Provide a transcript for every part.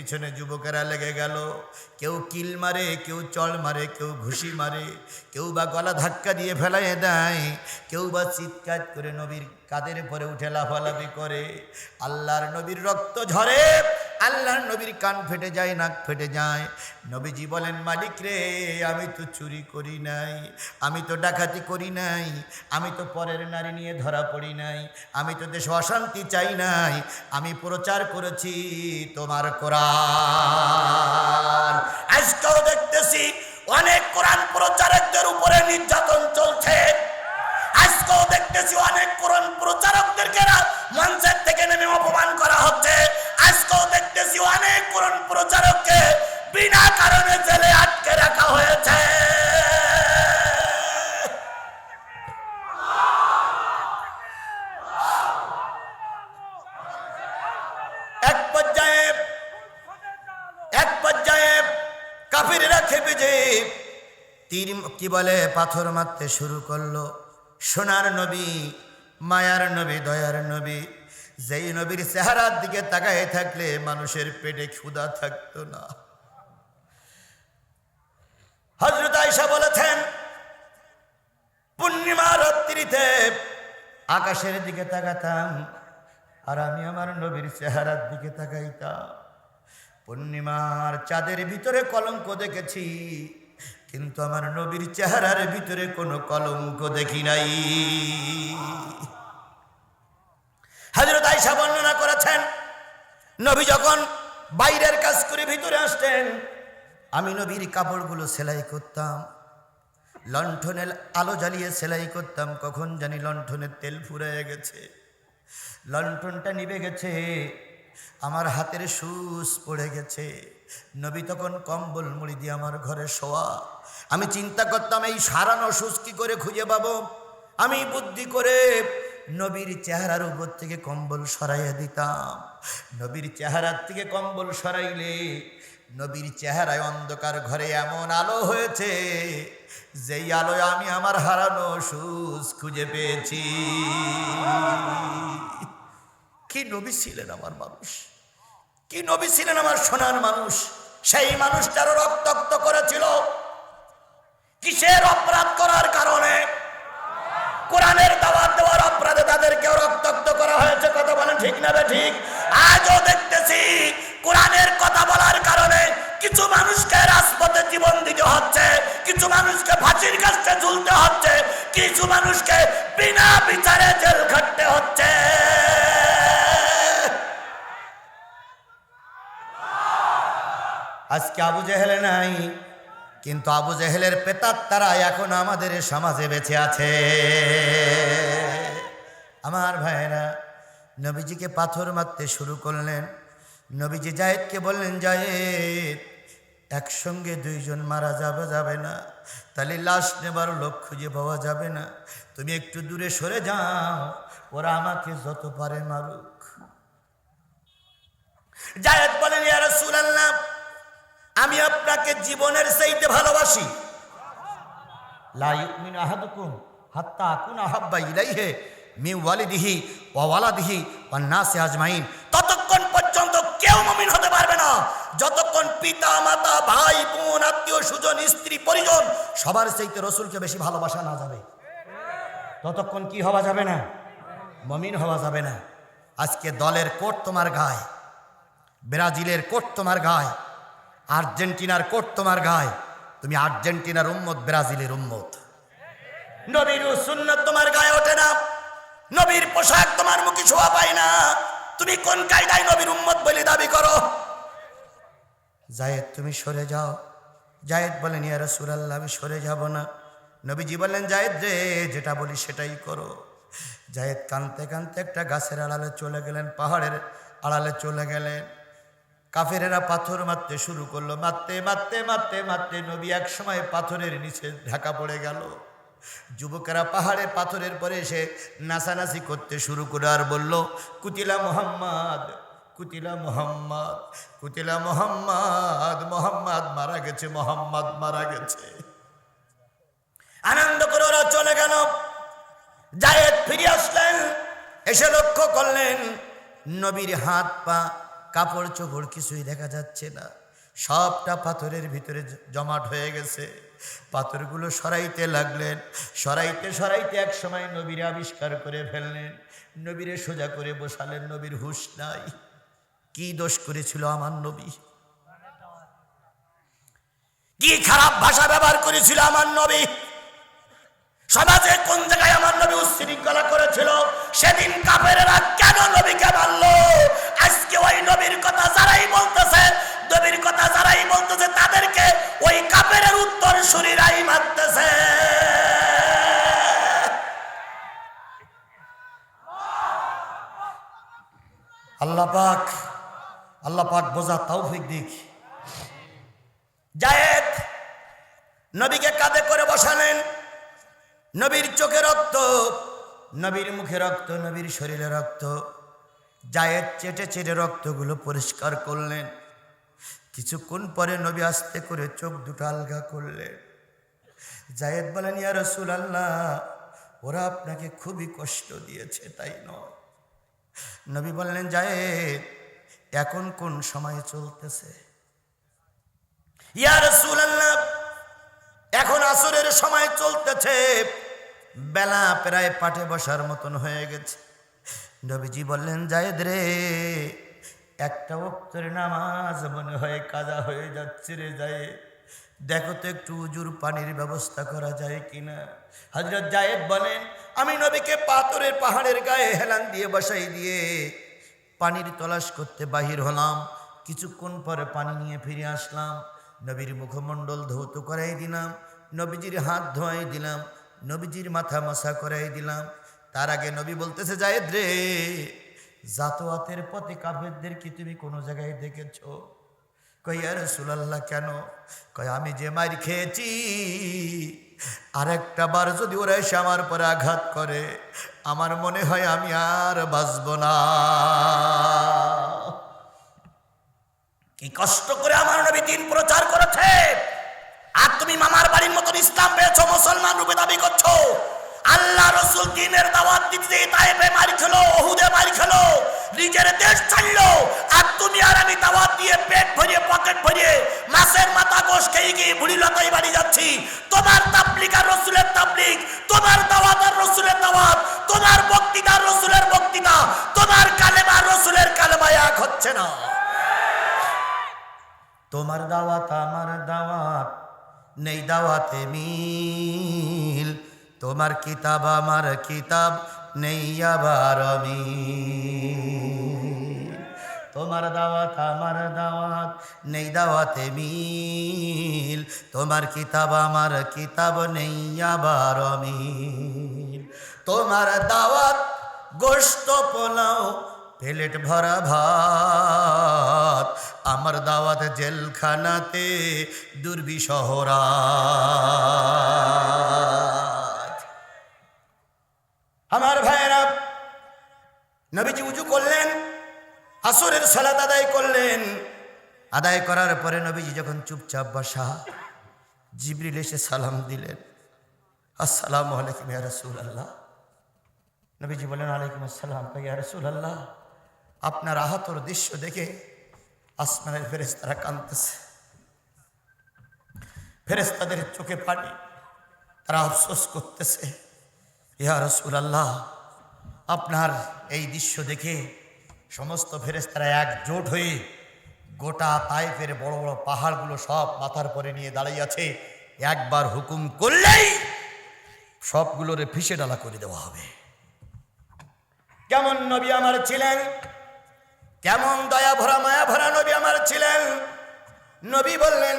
পিছনে যুবকেরা লেগে গেল। কেউ কিল মারে, কেউ চল মারে, কেউ ঘুষি মারে, কেউ বা গলা ধাক্কা দিয়ে ফেলাইয়ে দেয়, কেউ বা চিৎকার করে নবীর কাদের পরে উঠে লাফালাফি করে। আল্লাহর নবীর রক্ত ঝরে। আল্লাহর নবীর কান ফেটে যায়, নাক ফেটে যায়। নবীজি বলেন, মালিক রে, আমি তো চুরি করি নাই, আমি তো ডাকাতি করি নাই, আমি তো পরের নারী নিয়ে ধরা পড়ি নাই, আমি তো দেশে অশান্তি চাই নাই, আমি প্রচার করেছি তোমার কোরআন। আজকেও দেখতেছি, অনেক কোরআন প্রচারকদের উপরে নির্যাতন চলছে। আজকেও দেখতেছি অনেক কোরআন প্রচারকদেরকে মঞ্চের থেকে নেমে অপমান করা হচ্ছে। আজকেও দেখতেছি অনেক কোরআন প্রচারককে বিনা কারণে জেলে আটকে রাখা হয়েছে। এক পর্যায়ে এক পর্যায়ে কাফিরেরা তীর, কি বলে, পাথর মারতে শুরু করল। সোনার নবী, মায়ার নবী, দয়ার নবী, যেই নবীর চেহারার দিকে তাকায় থাকলে মানুষের পেটে ক্ষুধা থাকতো না। হজরত আয়সা বলেছেন, পূর্ণিমা রাত্রিতে আকাশের দিকে তাকাতাম আর আমি আমার নবীর চেহারার দিকে তাকাইতাম। পূর্ণিমার চাঁদের ভিতরে কলঙ্ক দেখেছি। কিন্তু আমার নবীর চেহারার ভিতরে কোনো কলঙ্ক দেখি নাই। হাজরত আয়সা বর্ণনা করেছেন, নবী যখন বাইরের কাজ করে ভিতরে আসতেন, আমি নবীর কাপড়গুলো সেলাই করতাম, লণ্ঠনের আলো জ্বালিয়ে সেলাই করতাম, কখন জানি লণ্ঠনের তেল ফুরিয়ে গেছে। লণ্ঠনটা নিভে গেছে, আমার হাতের সুস পড়ে গেছে। নবী তখন কম্বল মুড়ি দিয়ে আমার ঘরে শোয়া। আমি চিন্তা করতাম, এই সারানো সুস কি করে খুঁজে পাবো? আমি বুদ্ধি করে নবীর চেহারার উপর থেকে কম্বল সরাইয়া দিতাম। নবীর চেহারার থেকে কম্বল সরাইলে নবীর চেহারায় অন্ধকার ঘরে এমন আলো হয়েছে, যেই আলোয় আমি আমার হারানো সুস খুঁজে পেয়েছি। কি নবী ছিলেন আমার মানুষ। কি নবী ছিলেন আমার সোনার মানুষ? সেই মানুষটারও রক্তাক্ত করেছিল। কিসের অপরাধ করার কারণে? কোরআনের দাওয়াত দেওয়ার অপরাধে তাদেরকেও রক্তাক্ত করা হয়েছে। কথা বলেন ঠিক না বে ঠিক? আজও দেখতেছি কোরআনের কথা বলার কারণে কিছু মানুষকে রাজপথে জীবন দিতে হচ্ছে, কিছু মানুষকে ফাঁসির কাছে ঝুলতে হচ্ছে, কিছু মানুষকে বিনা বিচারে জেল খাটতে হচ্ছে। আজকে আবু জেহেলে নাই, কিন্তু আবু জেহেলের পেতার তারা এখন আমাদের সমাজে বেঁচে আছে। আমার ভাইয়েরা, নবীজিকে পাথর মারতে শুরু করলেন। নবীজি জায়েদকে বললেন, জায়েদ, একসঙ্গে দুইজন মারা যাবে যাবে না। তাহলে লাশ নেবার লোক খুঁজে পাওয়া যাবে না। তুমি একটু দূরে সরে যাও, ওরা আমাকে যত পারে মারুক। জায়েদ বলেন, ইয়া রাসূলুল্লাহ আমি আপনাকে জীবনের চাইতে ভালোবাসি। লা আহাদুকুম হাত্তা আকুনা হাব্বা ইলাইহি মি ওয়ালিদিহি ওয়া ওয়ালাদিহি ওয়ান আজমাইন। ততক্ষণ পর্যন্ত কেউ মুমিন হতে পারবে না। যতক্ষণ পিতা, মাতা, ভাই, বোন, আত্মীয়, সুজন, স্ত্রী, পরিজন সবার চাইতে রসুলকে বেশি ভালোবাসা না যাবে। ততক্ষণ কি হওয়া যাবে না? মমিন হওয়া যাবে না। আজকে দলের কোট তোমার গায়ে, ব্রাজিলের কোট তোমার গায়ে আর্জেন্টিনার কোট তোমার গায়ে। তুমি আর্জেন্টিনার উম্মত, ব্রাজিলের উম্মত। নবীর সুন্নত তোমার গায়ে ওঠে না। নবীর পোশাক তোমার মুখে ছোঁয়া পায় না। তুমি কোন কায়দায় নবীর উম্মত বলে দাবি করো? জায়েদ, তুমি সরে যাও। জায়েদ বলেন, ইয়া রাসূলুল্লাহ, আমি সরে যাব না। নবীজি বললেন, জায়েদ রে, যেটা বলি সেটাই করো। জায়েদ কানতে কানতে একটা গাছের আড়ালে চলে গেলেন, পাহাড়ের আড়ালে চলে গেলেন। কাফেরেরা পাথর মারতে শুরু করল, মারতে মারতে মারতে মারতে নবী এক সময় পাথরের নিচে ঢাকা পড়ে গেল। যুবকেরা পাহাড়ে পাথরের পরে এসে নাচানাচি করতে শুরু করে আর বলল, কুতিলা মোহাম্মদ কুতিলা মোহাম্মদ কুতিলা মোহাম্মদ মোহাম্মদ মারা গেছে, মোহাম্মদ মারা গেছে। আনন্দ করে ওরা চলে গেল। জায়েদ ফিরে আসলেন, এসে লক্ষ্য করলেন নবীর হাত পা কাপড় চোপড় কিছুই দেখা যাচ্ছে না। সবটা পাথরের ভিতরে জমাট হয়ে গেছে। পাথরগুলো সরাইতে লাগলেন। সরাইতে সরাইতে এক সময় নবীরে আবিষ্কার করে ফেললেন। নবীরে সোজা করে বসালেন। নবীর হুশ নাই। কি দোষ করেছিল আমার নবী? কি খারাপ ভাষা ব্যবহার করেছিল আমার নবী? সমাজে কোন জায়গায় আমার নবী উচ্ছৃঙ্খলা করেছিল? সেদিন কাফেরেরা কেন নবীকে মারল আজকে ওই নবীর কথা যারাই বলতেছে, নবীর কথা যারাই বলতেছে, তাদেরকে ওই কাফেরের উত্তর শরীরাই মারতেছে আল্লাহ পাক আল্লাহ পাক বোঝা তৌফিক দিক। জায়েদ নবীকে কাঁধে করে বসালেন। নবীর চোখে রক্ত, নবীর মুখে রক্ত, নবীর শরীরে রক্ত। জায়েদ চেটে চেটে রক্তগুলো পরিষ্কার করলেন। কিছুক্ষণ পরে নবী আস্তে করে চোখ দুটো আলগা করলেন। জায়েদ বলেন, ইয়া রসুল আল্লাহ ওরা আপনাকে খুবই কষ্ট দিয়েছে, তাই নয়। নবী বললেন, জায়েদ, এখন কোন সময় চলতেছে? ইয়া রসুল আল্লাহ এখন আসরের সময় চলতেছে। বেলা প্রায় পাঠে বসার মতন হয়ে গেছে। নবীজি বললেন, জায়েদ রে, একটা অক্তরে নামাজ মনে হয় কাজা হয়ে যাচ্ছে রে যায় দেখো তো একটু উজুর পানির ব্যবস্থা করা যায় কিনা? হজরত জায়েদ বলেন, আমি নবীকে পাথরের পাহাড়ের গায়ে হেলান দিয়ে বসাই দিয়ে পানির তলাশ করতে বাহির হলাম। কিছুক্ষণ পরে পানি নিয়ে ফিরে আসলাম। নবীর মুখমণ্ডল ধৌত করাই দিলাম। নবীজির হাত ধোয়াই দিলাম, নবীজির মাথা মশা করাই দিলাম। তার আগে নবী বলতেছে, জায়েদ রে, জাতোয়াতের পথে কাফেরদের কি তুমি কোনো জায়গায় দেখেছ? কই আর সুলাল্লাহ কেন? কয়, আমি যে মার খেয়েছি, আরেকটা বার যদি ওরা এসে আমার পরে আঘাত করে, আমার মনে হয় আমি আর বাঁচব না। কি কষ্ট করে আমার নবী দিন প্রচার করেছে। আর তুমি মামার বাড়ির মতন ইসলাম পেয়েছ, মুসলমান রূপে দাবি করছ। আল্লাহ রসুল দিনের দাওয়াত দিতে তাইফে মারি খেলো ওহুদে মারি খেলো, নিজের দেশ ছাড়লো, আর তুমি আর আমি দাওয়াত দিয়ে পেট ভরিয়ে, পকেট ভরিয়ে মাছের মাথা গোশ খেয়ে গিয়ে বুড়ি লতাই বাড়ি যাচ্ছি। তোমার তাবলিক আর রসুলের তাবলিক তোমার দাওয়াত আর রসুলের দাওয়াত, তোমার বক্তৃতা রসুলের বক্তৃতা, তোমার কালেমা রসুলের কালেমা এক হচ্ছে না। তোমার দাওয়াত, আমার দাওয়াত নেই দাওয়াতে মিল। তোমার কিতাব, আমার কিতাব নেই আবার তোমার দাওয়াত, আমার দাওয়াত নেই দাওয়াতে মিল। তোমার কিতাব, আমার কিতাব নেই আবার মিল তোমার দাওয়াত গোস্ত পোলাও প্লেট ভরা ভাত, আমার দাওয়াত জেলখানাতে দুর্বিশহরা আমার ভাইয়েরা, নবীজি উজু করলেন, আসরের সালাত আদায় করলেন। আদায় করার পরে নবীজি যখন চুপচাপ বসা, জিবরিল এসে সালাম দিলেন। আসসালামু আলাইকুম ইয়া রাসূলুল্লাহ। নবীজি বলেন আলাইকুম আসসালাম। ইয়া রাসূলুল্লাহ? আপনার আহতর দৃশ্য দেখে আসমানের ফেরেস্তারা কাঁদতেছে। ফেরেস্তাদের চোখে পানি, তারা আফসোস করতেছে, ইয়া রসুলাল্লাহ, আপনার এই দৃশ্য দেখে সমস্ত ফেরেস্তারা একজোট হয়ে গোটা তাইফের বড় বড় পাহাড়গুলো সব মাথার পরে নিয়ে দাঁড়িয়ে আছে। একবার হুকুম করলেই সবগুলোরে ফিসে ডালা করে দেওয়া হবে। কেমন নবী আমার ছিলেন? কেমন দয়া ভরা, মায়া ভরা নবী আমার ছিলেন। নবী বললেন,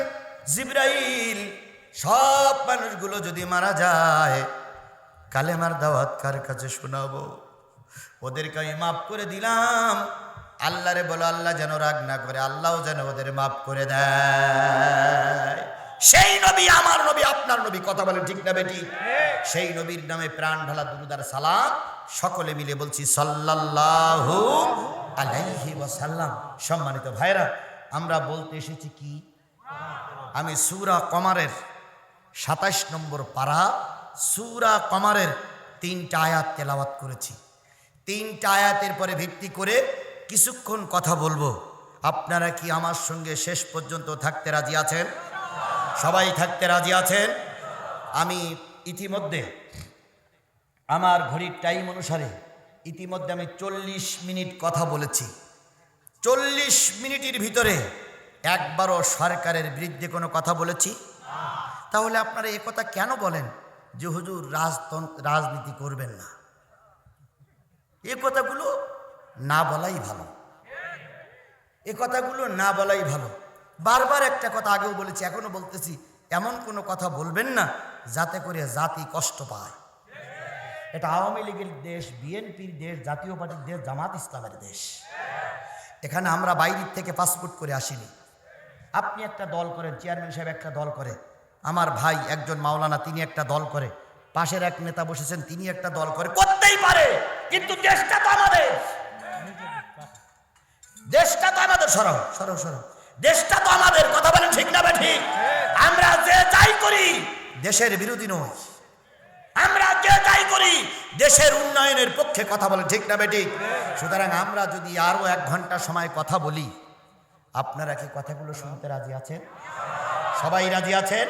জিব্রাইল, সব মানুষগুলো যদি মারা যায়, কালেমার দাওয়াত কার কাছে শোনাবো? ওদেরকে আমি মাফ করে দিলাম। আল্লাহরে বলো, আল্লাহ যেন রাগ না করে, আল্লাহও যেন ওদের মাফ করে দেয়। সেই নবী আমার নবী, আপনার নবী, কথা বলে ঠিক না বেটি? সেই নবীর নামে প্রাণ ঢালা দুরুদার সালাম সকলে মিলে বলছি, সাল্লাল্লাহু আলাইহি ওয়াসাল্লাম। সম্মানিত ভাইরা আমরা বলতে এসেছি কি? আমি সুরা কমারের সাতাশ নম্বর পাড়া সুরা কমারের তিনটা আয়াত তেলাওয়াত করেছি। তিনটা আয়াতের পরে ভিত্তি করে কিছুক্ষণ কথা বলব। আপনারা কি আমার সঙ্গে শেষ পর্যন্ত থাকতে রাজি আছেন? সবাই থাকতে রাজি আছেন? আমি ইতিমধ্যে আমার ঘড়ির টাইম অনুসারে ইতিমধ্যে আমি চল্লিশ মিনিট কথা বলেছি। চল্লিশ মিনিটের ভিতরে একবারও সরকারের বিরুদ্ধে কোনো কথা বলেছি? তাহলে আপনারা এ কথা কেন বলেন যে হুজুর রাজনীতি করবেন না? এ কথাগুলো না বলাই ভালো। এ কথাগুলো না বলাই ভালো। বারবার একটা কথা আগেও বলেছি, এখনও বলতেছি, এমন কোনো কথা বলবেন না যাতে করে জাতি কষ্ট পায়। এটা আওয়ামী লীগের দেশ, বিএনপির দেশ, জাতীয় পার্টির দেশ, জামাত ইসলামের দেশ। এখানে আমরা বাইরের থেকে পাসপোর্ট করে আসিনি। আপনি একটা দল করেন চেয়ারম্যান সাহেব একটা দল করে। আমার ভাই একজন মাওলানা, তিনি একটা দল করে। পাশের এক নেতা বসেছেন, তিনি একটা দল করে। করতেই পারে, কিন্তু দেশটা তো আমাদের। দেশটা তো আমাদের সরব সরব সরব দেশটা তো আমাদের, কথা বলেন ঠিক না ঠিক? আমরা যে যাই করি, দেশের বিরোধী নই। আমরা যে তাই করি। দেশের উন্নয়নের পক্ষে কথা বলে, ঠিক না বেটি? সুতরাং আমরা যদি আরও এক ঘণ্টা সময় কথা বলি, আপনারা কি কথাগুলো শুনতে রাজি আছেন? সবাই রাজি আছেন?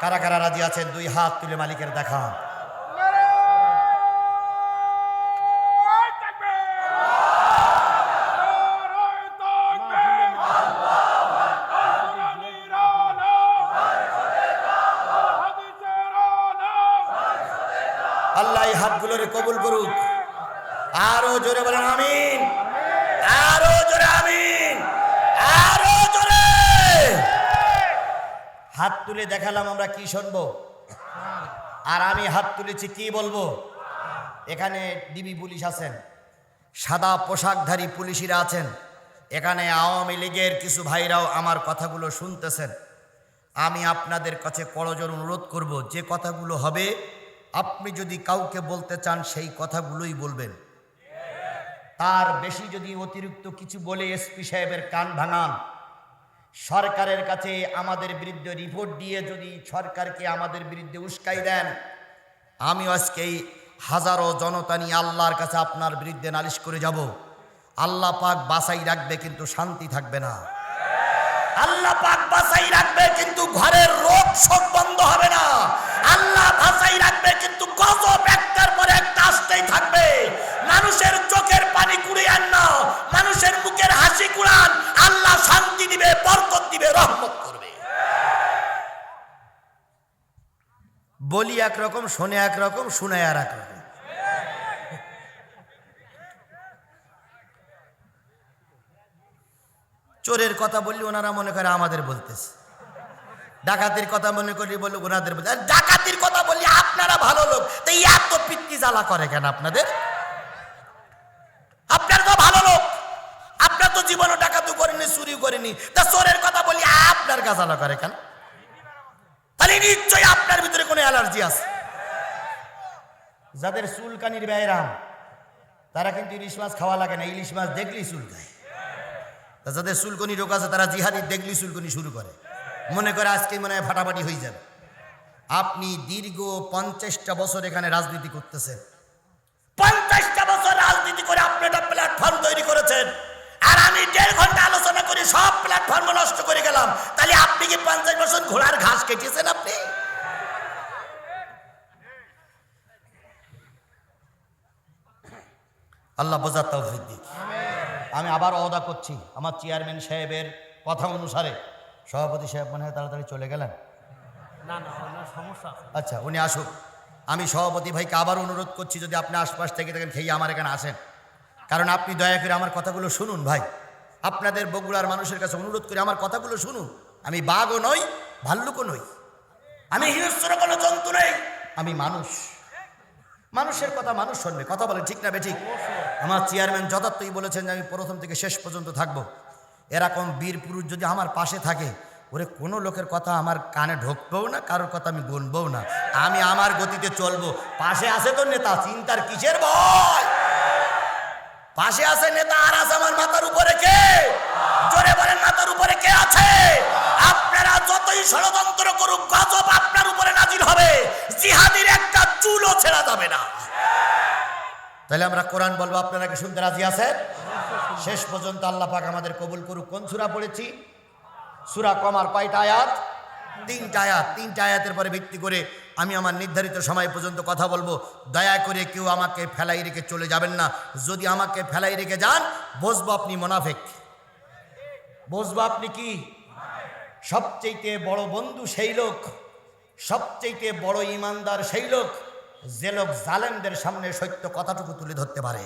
কারা কারা রাজি আছেন? দুই হাত তুলে মালিকের দেখা। হাতগুলোরে কবুল করুক। আরও জোরে বলেন, আমিন। আরও জোরে, আমিন। আরও জোরে। হাত তুলে দেখালাম আমরা কি শুনব। আর আমি হাত তুলেছি কি বলব? এখানে ডিবি পুলিশ আছেন। সাদা পোশাকধারী পুলিশিরা আছেন। এখানে আওয়ামী লীগের কিছু ভাইরাও আমার কথাগুলো শুনতেছেন। আমি আপনাদের কাছে করজোর অনুরোধ করব, যে কথাগুলো হবে আপনি যদি কাউকে বলতে চান, সেই কথাগুলোই বলবেন। তার বেশি যদি অতিরিক্ত কিছু বলে এসপি সাহেবের কান ভাঙান। সরকারের কাছে আমাদের বিরুদ্ধে রিপোর্ট দিয়ে যদি সরকারকে আমাদের বিরুদ্ধে উস্কাই দেন, আমি আজকে হাজারো জনতা নিয়ে আল্লাহর কাছে আপনার বিরুদ্ধে নালিশ করে যাব। আল্লাহ পাক বাসাই রাখবে কিন্তু শান্তি থাকবে না। আল্লাহ পাক বাসাই রাখবে কিন্তু ঘরের রোগ শোক বন্ধ হবে। রাখবে কিন্তু গজব একটার পরে একটা আসতেই থাকবে। মানুষের চোখের পানি কুড়িয়ান না, মানুষের মুখের হাসি কুড়ান, আল্লাহ শান্তি দিবে, বরকত দিবে, রহমত করবে। বলি একরকম, শোনে একরকম শুনে আর একরকম। চোরের কথা বললি, ওনারা মনে করে আমাদের বলতেছে। ডাকাতির কথা মনে করি বললে ওনাদের বলতে ডাকাতির কথা বললি আপনারা ভালো লোক। তো এত পিত্তি জ্বালা করে কেন আপনাদের? আপনার তো ভালো লোক। আপনার তো জীবনও ডাকাতি করেনি চুরি করেনি তা চোরের কথা বলি, আপনার গাছালা করে কেন? তাহলে নিশ্চয়ই আপনার ভিতরে কোনো অ্যালার্জি আছে। যাদের চুলকানির ব্যায়রাম তারা কিন্তু ইলিশ মাছ খাওয়া লাগে না, ইলিশ মাছ দেখলেই চুলকায়। তা যাদের চুলকনি রোগ আছে, তারা জিহাদি দেখলি চুলকনি শুরু করে। মনে করে আজকে মনে হয় ফাটাফাটি হয়ে যাবে। আপনি দীর্ঘ পঞ্চাশটা বছর এখানে রাজনীতি করতেছেন। পঞ্চাশটা বছর রাজনীতি করে আপনি একটা প্ল্যাটফর্ম তৈরি করেছেন। আর আমি দেড় ঘণ্টা আলোচনা করে সব প্ল্যাটফর্ম নষ্ট করে গেলাম। তাহলে আপনি কি পঞ্চাশ বছর ঘোড়ার ঘাস কেটেছেন আপনি? আল্লাহ বোঝার তৌফিক দিক। আমি আবার অদা করছি আমার চেয়ারম্যান সাহেবের কথা অনুসারে। সভাপতি সাহেব মনে হয় তাড়াতাড়ি চলে গেলেন না না ওনার সমস্যা আছে আচ্ছা উনি আসুক। আমি সভাপতি ভাইকে আবার অনুরোধ করছি যদি আপনি আশপাশ থেকে থাকেন খেয়ে আমার এখানে আসেন। কারণ আপনি দয়া করে আমার কথাগুলো শুনুন ভাই। আপনাদের বগুড়ার মানুষের কাছে অনুরোধ করে আমার কথাগুলো শুনুন। আমি বাঘও নই ভাল্লুকও নই। আমি হিংস্র কোনো জন্তু নই। আমি মানুষ। মানুষের কথা মানুষ শুনবে। কথা বলে ঠিক না বেঠিক? আমার চেয়ারম্যান যথার্থই বলেছেন যে আমি প্রথম থেকে শেষ পর্যন্ত থাকব। এরকম বীর পুরুষ যদি আমার পাশে থাকে ওরে, কোনো লোকের কথা আমার কানে ঢুকবেও না, কারোর কথা আমি বলবও না। আমি আমার গতিতে চলবো। পাশে আছে তো নেতা, চিন্তার কিসের ভয়? পাশে আছে নেতা, আর আছে আমার মাথার উপরে কে? জোরে বলেন, মাথার উপরে কে আছে? আপনারা যতই ষড়যন্ত্র করুক, গজব আপনার উপরে নাজির হবে। জিহাদির একটা চুলও ছেড়া যাবে না। তাহলে আমরা কোরআন বলব। আপনারা কি শুনতে রাজি আছেন? শেষ পর্যন্ত আল্লাহ পাক আমাদের কবুল করুক। কোন সুরা পড়েছি? সুরা কমার কয়টা আয়াত? তিনটা আয়াত। তিনটা আয়াতের পরে ভিত্তি করে আমি আমার নির্ধারিত সময় পর্যন্ত কথা বলব। দয়া করে কেউ আমাকে ফেলাই রেখে চলে যাবেন না। যদি আমাকে ফেলাই রেখে যান বসবো আপনি মোনাফেক। বসবো আপনি কি? সবচেয়ে বড় বন্ধু সেই লোক সবচেয়ে বড় ইমানদার সেই লোক যে লোক জালেমদের সামনে সত্য কথাটুকু তুলে ধরতে পারে।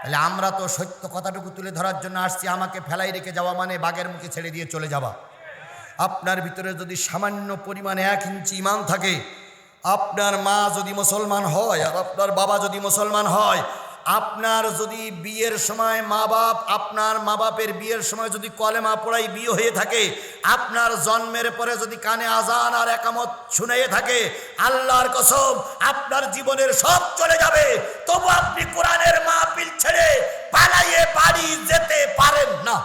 তাহলে আমরা তো সত্য কথাটুকু তুলে ধরার জন্য আসছি, আমাকে ফেলাই রেখে যাওয়া মানে বাঘের মুখে ছেড়ে দিয়ে চলে যাওয়া। আপনার ভিতরে যদি সামান্য পরিমাণে এক ইঞ্চি ইমান থাকে, আপনার মা যদি মুসলমান হয় আর আপনার বাবা যদি মুসলমান হয় আপনার যদি বিয়ের সময় মা বাপ, আপনার মা বাপের বিয়ের সময় যদি কলেমা পড়াই বিয়ে হয়ে থাকে, আপনার জন্মের পরে যদি কানে আজান আর একামত শুনে থাকে, আল্লাহর কসম, আপনার জীবনের সব চলে যাবে। তবু আপনি কোরআনের মাহফিল ছেড়ে পালাইয়ে বাড়ি যেতে পারেন না।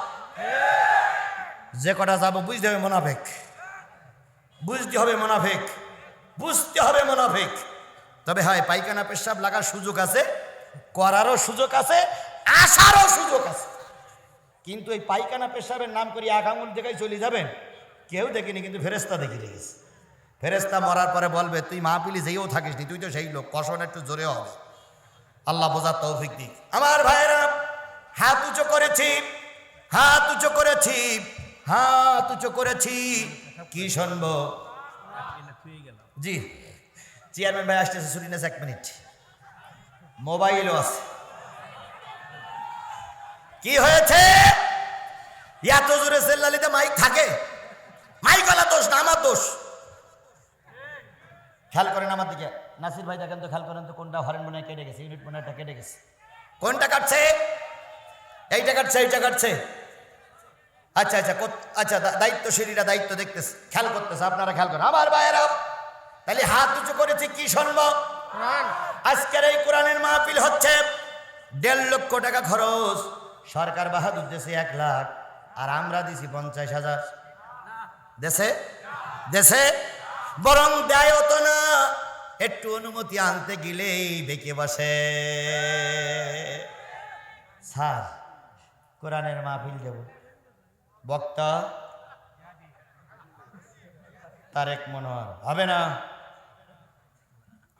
যে কটা যাব, বুঝতে হবে মোনাফেক। বুঝতে হবে মোনাফেক। বুঝতে হবে মোনাফেক। তবে হয়, পায়খানা, পেশাব লাগার সুযোগ আছে। করারও সুযোগ আছে, আসারও সুযোগ আছে। কিন্তু এই পায়খানা পেশাবের নাম করে এক আঙুল দেখাই চলে যাবেন? কেউ দেখিনি, কিন্তু ফেরেস্তা দেখি রেখেছে ফেরেস্তা মরার পরে বলবে, তুই মাহপিলি যেও থাকিস নি, তুই তো সেই লোক কষণ একটু জোরে হবে আল্লাহ বোঝার তৌফিক দিক। আমার ভাইরা হাত উঁচু করেছি, হাত উঁচু করেছি, হাত উঁচু করেছি। কি শুনব? জি। চেয়ারম্যান ভাই আসতেছে শুনিনেছে এক মিনিট। মোবাইলও আছে। কি হয়েছে? এত জোরে সেল্লালিতে মাইক থাকে? মাইক গলা দোষ না, আমার দোষ? খেয়াল করেন আমার দিকে। নাসির ভাই দেখেন তো, খেয়াল করেন তো, কোনটা হরেন মনে কেটে গেছে, ইউনিট মনে কেটে গেছে। কোনটা কাটছে? এইটা কাটছে এইটা কাটছে। আচ্ছা আচ্ছা আচ্ছা দায়িত্বশীলীরা দায়িত্ব দেখতেছে। খেয়াল করতেছে, আপনারা খেয়াল করেন। আমার ভাইয়েরা তাহলে হাত উঁচু করেছে, কি শুনব? আজকের এই কোরআনের মাহফিল হচ্ছে দেড় লক্ষ টাকা খরচ। সরকার বাহাদুর দেশে এক লাখ, আর আমরা দিছি পঞ্চাশ হাজার। দেশে? দেশে? বরং দেয় তো না। একটু অনুমতি আনতে গেলেই বেঁকে বসে। স্যার, কোরআনের মাহফিল দেব। বক্তা? তারেক মনোয়ার। হবে না?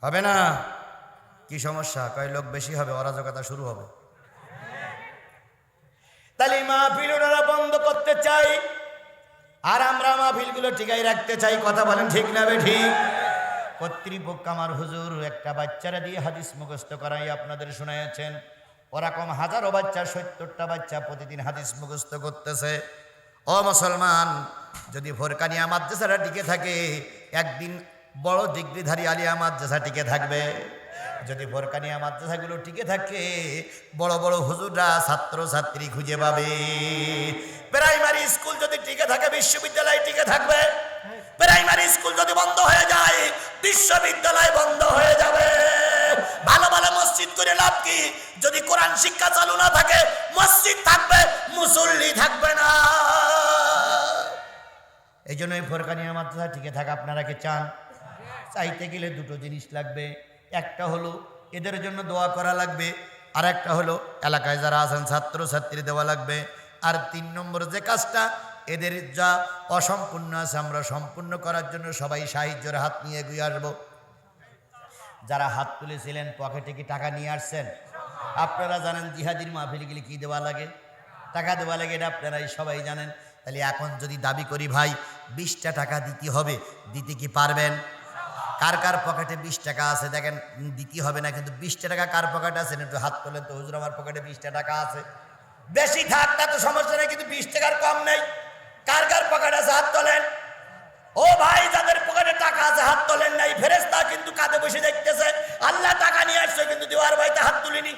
হবে না? কি সমস্যা? কয় লোক বেশি হবে, অরাজকতা শুরু হবে। তাহলে মাহফিল ওনারা বন্ধ করতে চাই। আর আমরা মাহফিলগুলো টিকাই রাখতে চাই। কথা বলেন ঠিক না বে ঠিক? কর্তৃপক্ষ আমার হুজুর, একটা বাচ্চারা দিয়ে হাদিস মুখস্থ করাই আপনাদের শোনাইয়াছেন। ওরকম হাজারো বাচ্চা, সত্তরটা বাচ্চা প্রতিদিন হাদিস মুখস্থ করতেছে। ও মুসলমান, যদি ভোরকানিয়া মাদ্রাসাটা টিকে থাকে, একদিন বড় ডিগ্রিধারী আলিয়া মাদ্রাসা টিকে থাকবে। যদি ভোরকানিয়া মাদ্রাসাগুলো টিকে থাকে, বড় বড় হুজুররা ছাত্র ছাত্রী খুঁজে পাবে। প্রাইমারি স্কুল যদি টিকে থাকে, বিশ্ববিদ্যালয় টিকে থাকবে। প্রাইমারি স্কুল যদি বন্ধ হয়ে যায়, বিশ্ববিদ্যালয় বন্ধ হয়ে যাবে। ভালো ভালো মসজিদ করে লাভ কি? যদি কোরআন শিক্ষা চালু না থাকে, মসজিদ থাকবে, মুসল্লি থাকবে না। এই জন্য এই ফোরকানিয়া মাদ্রাসা টিকে থাকা আপনারা কি চান? চাইতে গেলে দুটো জিনিস লাগবে। একটা হলো এদের জন্য দোয়া করা লাগবে, আর একটা হলো এলাকায় যারা আছেন ছাত্র ছাত্রী দেওয়া লাগবে। আর তিন নম্বর যে কাজটা, এদের যা অসম্পূর্ণ আছে আমরা সম্পূর্ণ করার জন্য সবাই সাহায্যের হাত নিয়ে এগিয়ে আসব। যারা হাত তুলেছিলেন, পকেটে কি টাকা নিয়ে আসছেন? আপনারা জানেন জিহাদির মাহফিল গেলে কি দেওয়া লাগে? টাকা দেওয়া লাগে এটা আপনারাই সবাই জানেন। তাহলে এখন যদি দাবি করি, ভাই, বিশটা টাকা দিতে হবে, দিতে কি পারবেন? কার কার পকেটে বিশ টাকা আছে? দেখেন দিতে হবে না, কিন্তু বিশটা টাকা কার পকেটে আছে? একটু হাত তোলেন তো, হুজুর, আমার পকেটে বিশটা টাকা আছে। বেশি থাক, তা তো সমস্যা নেই, কিন্তু বিশ টাকার কম নেই। কার কার পকেটে আছে? হাত তোলেন। ও ভাই, যাদের পকেটে টাকা আছে, হাত তোলেন নাই। ফেরেস্তা কিন্তু কাঁধে বসে দেখতেছে, আল্লাহ টাকা নিয়ে আসছে, কিন্তু দেওয়ার ভাইতে হাত তুলিনি।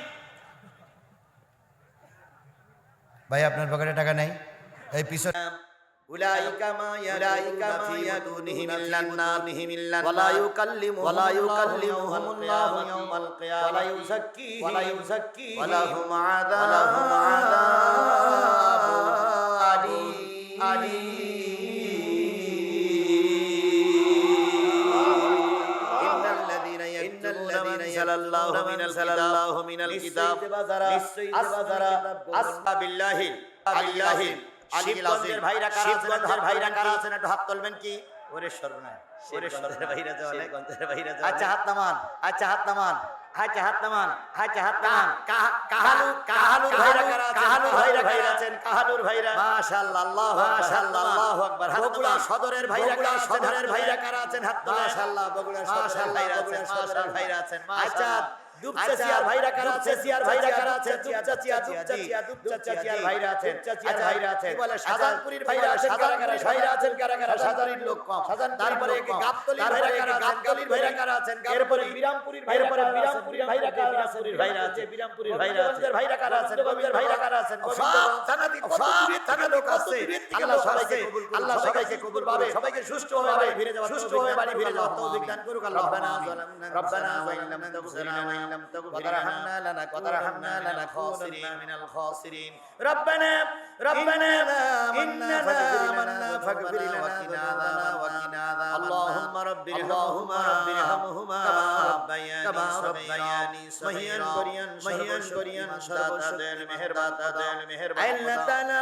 ভাই, আপনার পকেটে টাকা নেই? এই পিছনে أولئك ما يرائك في دونهم إلا النار. ولا يكلمهم ولا يكلمهم الله يوم القيامة. ولا يزكيهم. ولا يزكيهم ولهم عذاب ولهم عذاب إن الذين يكتمون ما أنزل الله من الله من الكتاب. نسيت بزرا أصحاب الله بالله. শিবগঞ্জের ভাইরা কারা শিবগঞ্জের ভাইরা কারা আছেন? একটু হাত তুলবেন কি? ওরে সর্বনাশ ওরে সর্বনাশ ভাইরা যাওয়া শিবগঞ্জের ভাইরা যাওয়া আচ্ছা হাত নামান আচ্ছা হাত নামান আচ্ছা হাত নামান আচ্ছা হাত নামান। কাহালু কাহালুর ভাইরা কারা আছেন? কাহালুর ভাইরা আছেন? কাহালুর ভাইরা। মাশাআল্লাহ আল্লাহু মাশাআল্লাহ আল্লাহু আকবার বগুড়া সদরের ভাইরা আছেন? সদরের ভাইরা কারা আছেন? হাত মাশাআল্লাহ বগুড়া সদরের ভাইরা আছেন সদরের ভাইরা আছেন আচ্ছা দুপচাচিয়ার ভাইরা কারা আছে সিয়ার ভাইরা কারা আছে দুপচাচিয়া দুপচাচিয়া দুপচাচিয়ার ভাইরা আছেন। দুপচাচিয়ার ভাইরা আছেন। বলে শাহজাহানপুরীর ভাইরা আছেন? কারা কারা ভাইরা আছেন? কারা কারা শাহজাহানির লোক কম। তারপরে গাবতলির ভাইরা কারা গাবতলির ভাইরা কারা আছেন? এরপরে বিরামপুরীর ভাইরা এরপরে বিরামপুরীর ভাইরা কারা আছেন? ভাইরা আছে বিরামপুরীর ভাইরা আছে ভাইরা কারা আছেন? গোবিন্দের ভাইরা কারা আছেন? সব জানাতি কত দূরে থেকে লোক আছে? আল্লাহ সবাইকে আল্লাহ সবাইকে কবুল করে সবাইকে সুষ্ঠুভাবে বাড়ি ফিরে যাওয়া সুষ্ঠুভাবে বাড়ি ফিরে যাওয়া তৌফিক দান করুক আল্লাহ রব্বানা রব্বানা ওয়া ইন লাম তাগফির লানা ওয়া ইন লাম وترحمنا لنا وترحمنا لنا خاسرين من الخاسرين ربنا ربنا إننا آمنا فاغفر لنا وقنا وقنا عذاب اللهم رب اللهم رب ارحمهما كما ربياني صغيرا মহিয়ান করিয়ান করিয়ান সর্বশক্তির মেহেরবান দেন মেহেরবান আল্লাহ তাআলা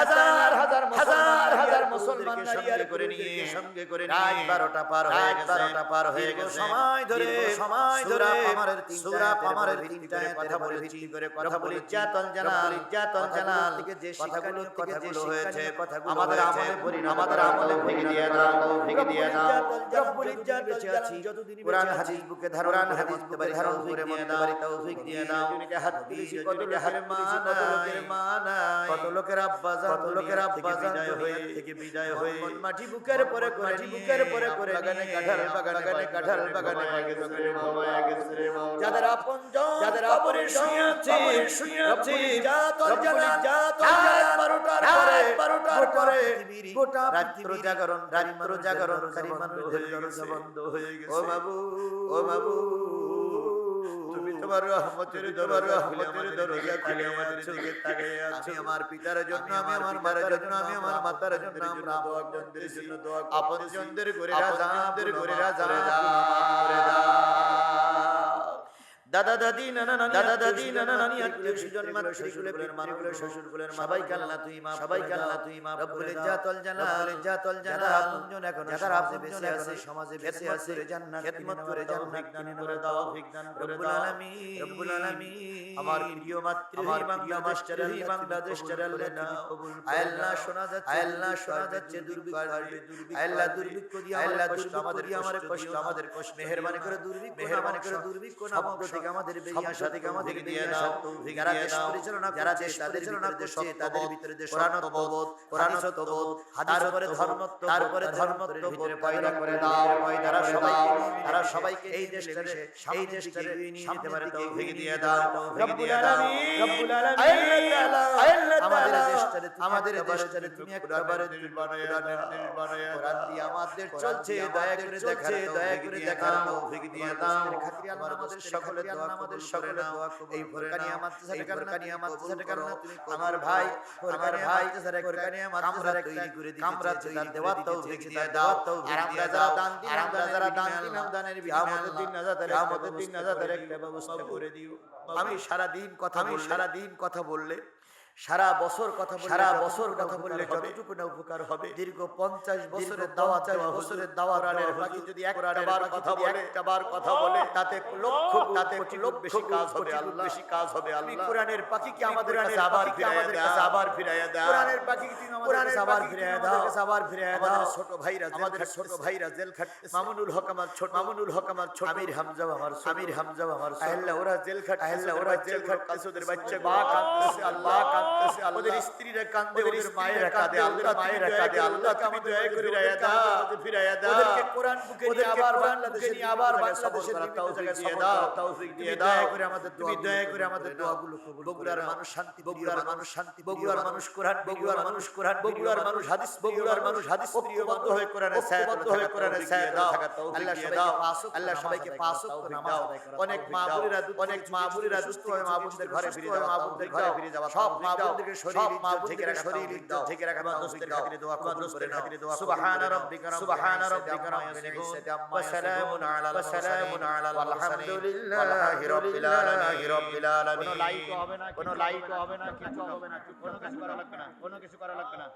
হাজার হাজার হাজার হাজার মুসলমান নারী করে নিয়ে সঙ্গে করে নিয়ে রাত 12টা পার হয়ে গেছে 12টা পার হয়ে গেছে সময় ধরে সময় ধরে আমাদের সূরা আমাদের তিনটা কথা বলে ভিত্তি করে কথা বলি জাতল জালাল জাতল জালাল থেকে যে কথাগুলো কথাগুলো হয়েছে আমাদের আমলে পরিণত আমাদের আমলে ভেঙে দিয়ে দাও ভেঙে দিয়ে দাও রব্বুল ইজ্জাত বেঁচে আছি যতদিন কোরআন হাদিস বুকে ধারণ হাদিস বুকে ধারণ করে মনে পারি তৌফিক দিয়ে দাও দুনিয়াতে হাত তুলেছি কত লোকের হাত তুলেছি কত লোকের মা কত লোকের আব্বা জান কত লোকের আব্বা জান হয়ে থেকে বিদায় হয়ে মাটি বুকের পরে করে বুকের পরে করে বাগানে কাঁঠাল বাগানে কাঁঠাল বাগানে গেছে রে বাবা গেছে রে বাবা যাদের আপন যাদের আপরে শুয়ে আছে শুয়ে আছে জাতল জালাল জাতল জালাল 12টার পরে 12টার পরে গোটা রাত্রি জাগরণ রাত্র জাগরণ কারি মানুষের দরজা বন্ধ হয়ে গেছে। ও বাবু ও বাবু তোমার রহমতের তোমার রহমতের দরজা খুলে আমাদের চোখে তাকিয়ে আছো আমার পিতার জন্য আমি আমার মাতার জন্য আমি আমার মাতার জন্য আমরা আপনজনদের জন্য আপনজনদের করে রাজা আপনজনদের করে রাজা করে দাও। দাদা দাদি নানা নানি দাদা দাদি নানা নানি আত্মীয় স্বজন মাতৃকুলের মানুষগুলোর শ্বশুরকুলের সবাই কাল্লা তুই মা সবাই কাল্লা তুই মা রব্বুল জাতল জালাল। জাতল জালাল। আপনজন এখন যারা আপনজন এখন সমাজে বেঁচে আছে জান্নাত খিদমত করে জান্নাত দান করে দাও। করে দাও। আলামিন রব্বুল আলামিন আমার প্রিয় মাতৃভূমি বাংলাদেশ চারাল বাংলাদেশ চারাল না আল্লাহ শোনা যাচ্ছে আল্লাহ শোনা যাচ্ছে দুর্ভিক্ষ আল্লাহ দুর্ভিক্ষ দিয়ে আল্লাহ দুর্ভিক্ষ আমাদের আমার কষ্ট আমাদের কষ্ট মেহেরবানি করে দুর্ভিক্ষ মেহেরবানি করে দুর্ভিক্ষ থেকে আমাদের বেরিয়ে আসা থেকে আমাদের বেরিয়ে আসা। তৌফিক যারা দেশ পরিচালনা যারা দেশ পরিচালনা করছে তাদের ভিতরে দেশ কোরআনত্ববোধ কোরআনত্ববোধ হাদিস উপরে ধর্মত্ব তারপরে ধর্মত্ব ভিতরে পয়দা করে দাও পয়দা সবাই তারা সবাইকে এই দেশটারে এই দেশটারে নিয়ে পারে তৌফিক দিয়ে দাও তৌফিক দিয়ে রব্বুল আলামিন আমাদের দেশটারে আমাদের দেশটারে তুমি একবারে দিল বানায়া কোরআন দিয়ে আমাদের চলছে দয়া করে দেখার দয়া করে দেখার তৌফিক দিয়ে দাও খাতিরে আমাদের সকলে দোয়া আমাদের সকলে এই ফরকানি আমার সাথে ফরকানি কারণ আমার ভাই আমার ভাই ফরকানি আমার তৈরি করে দিতে আমরা তৈরি দেওয়া তৌফিক দিয়ে দাও আর আমরা যারা দান দিই আমরা যারা দান দিই দানের বিহামতের দিন নাজাত কিয়ামতের দিন নাজাতের একটা ব্যবস্থা করে দিও। আমি সারাদিন কথা আমি সারাদিন কথা বললে সারা বছর কথা সারা বছর কথা বললে যতটুকু না উপকার হবে দীর্ঘ পঞ্চাশ বছরের দাওয়া চাওয়া বছরের দাওয়া রানের বাকি যদি একটা বার কথা বলে একটা বার কথা বলে তাতে লক্ষ তাতে লক্ষ বেশি কাজ হবে আল্লাহ! বেশি কাজ হবে আল্লাহ! কোরআনের পাখি কি আমাদের কাছে আবার আমাদের কাছে আবার ফিরাইয়া দাও। কোরআনের পাখি কি তুমি আমাদের কাছে আবার ফিরাইয়া দাও? আবার ফিরাইয়া দাও? ছোট ভাইরা আমাদের ছোট ভাইরা জেল খাটতে মামুনুল হক আমার ছোট। মামুনুল হক আমার ছোট। আমির হামজা আমার আমির হামজা আমার আল্লাহ ওরা জেল খাটতে আল্লাহ ওরা জেল খাটতে ওদের বাচ্চা মা কাঁদতেছে আল্লাহ! ওদের স্ত্রীরা কাঁদে ওদের মায়েরা কাঁদে আল্লাহ মায়েরা কাঁদে আল্লাহ তুমি দয়া করে ফিরাইয়া দাও ফিরাইয়া দাও ওদেরকে কোরআন বুকে নিয়ে আবার বাংলাদেশে নিয়ে আবার বাংলাদেশে তৌফিক দিয়ে দাও তৌফিক দিয়ে দাও দয়া করে আমাদের তুমি দয়া করে আমাদের দোয়াগুলো কবুল বগুড়ার মানুষ শান্তি বগুড়ার মানুষ শান্তি বগুড়ার মানুষ কোরআন বগুড়ার মানুষ কোরআন বগুড়ার মানুষ হাদিস বগুড়ার মানুষ হাদিস প্রিয়বদ্ধ হয়ে কোরআনে সায়াত হয়ে কোরআনে সায়াত দাও আল্লাহ সবাইকে পাস আল্লাহ সবাইকে পাস নামাজ অনেক মা বোনেরা অনেক মা বোনেরা দুস্থ হয়ে মা বোনদের ঘরে ফিরে যাওয়া মা ঘরে ফিরে যাওয়া সব মা বোনদেরকে শরীর ইজ্জত থেকে রাখা শরীর ইজ্জত থেকে রাখা তোমার দোস্তের খাতিরে দোয়া কবুল করে নাও। সুবহান রাব্বিকা সুবহান রাব্বিকা রাব্বিল ইজ্জাতি। আম্মা সালামুন আলাল সালামুন আলাল আলহামদুলিল্লাহি রাব্বিল আলামিন। রাব্বিল আলামিন কোনো লাইক হবে না কোনো লাইক হবে না কিছু হবে না কোনো কিছু করা লাগবে না কোনো কিছু করা লাগবে না।